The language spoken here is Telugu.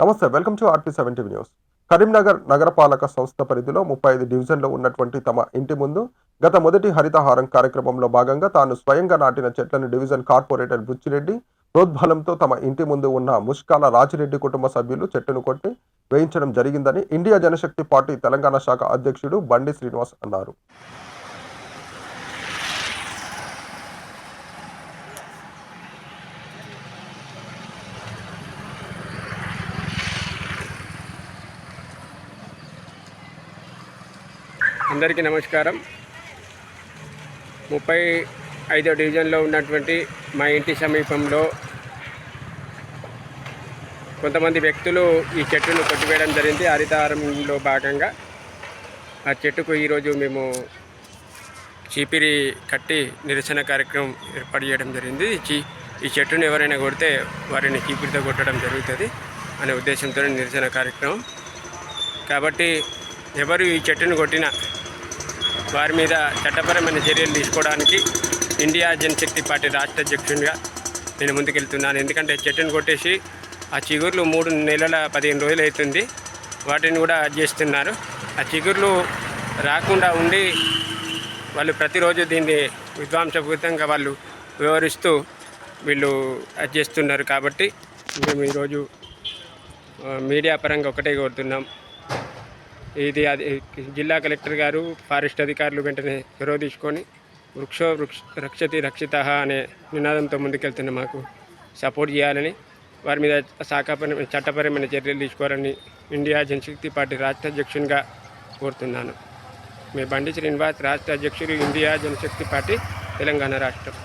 నమస్తే welcome to RT seventy news. Karimnagar నగరపాలక సంస్థ పరిధిలో ముప్పై ఐదు డివిజన్లో ఉన్నటువంటి తమ ఇంటి ముందు గత మొదటి హరితహారం కార్యక్రమంలో భాగంగా తాను స్వయంగా నాటిన చెట్లను డివిజన్ కార్పొరేటర్ బుచ్చిరెడ్డి ప్రోద్బలంతో తమ ఇంటి ముందు ఉన్న ముష్కాల రాజిరెడ్డి కుటుంబ సభ్యులు చెట్టును కొట్టి వేయించడం జరిగిందని ఇండియా జనశక్తి పార్టీ తెలంగాణ శాఖ అధ్యక్షుడు బండి శ్రీనివాస్ అన్నారు. అందరికీ నమస్కారం. ముప్పై ఐదో డివిజన్లో ఉన్నటువంటి మా ఇంటి సమీపంలో కొంతమంది వ్యక్తులు ఈ చెట్టును కొట్టివేయడం జరిగింది. హరితహారంలో భాగంగా ఆ చెట్టుకు ఈరోజు మేము చీపిరి కట్టి నిరసన కార్యక్రమం ఏర్పాటు చేయడం జరిగింది. చీ ఈ చెట్టును ఎవరైనా కొడితే వారిని చీపిరితో కొట్టడం జరుగుతుంది అనే ఉద్దేశంతో నిరసన కార్యక్రమం. కాబట్టి ఎవరు ఈ చెట్టును కొట్టినా వారి మీద చట్టపరమైన చర్యలు తీసుకోవడానికి ఇండియా జనశక్తి పార్టీ రాష్ట్ర అధ్యక్షునిగా నేను ముందుకెళ్తున్నాను. ఎందుకంటే చెట్టును కొట్టేసి ఆ చిగుర్లు మూడు నెలల పదిహేను రోజులు అవుతుంది. వాటిని కూడా చేస్తున్నారు. ఆ చిగుర్లు రాకుండా ఉండి వాళ్ళు ప్రతిరోజు దీన్ని విధ్వంసపూరితంగా వాళ్ళు వివరిస్తూ వీళ్ళు అది చేస్తున్నారు. కాబట్టి మేము ఈరోజు మీడియా పరంగా ఒకటే కోరుతున్నాం. ఇది అది జిల్లా కలెక్టర్ గారు ఫారెస్ట్ అధికారులు వెంటనే చొరవ తీసుకొని వృక్షో వృక్ష రక్షతి రక్షిత అనే నినాదంతో ముందుకెళ్తున్న మాకు సపోర్ట్ చేయాలని వారి మీద శాఖపరమైన చట్టపరమైన చర్యలు తీసుకోవాలని ఇండియా జనశక్తి పార్టీ రాష్ట్ర అధ్యక్షునిగా కోరుతున్నాను. మీ బండి శ్రీనివాస్ రాష్ట్ర అధ్యక్షుడు ఇండియా జనశక్తి పార్టీ తెలంగాణ రాష్ట్రం.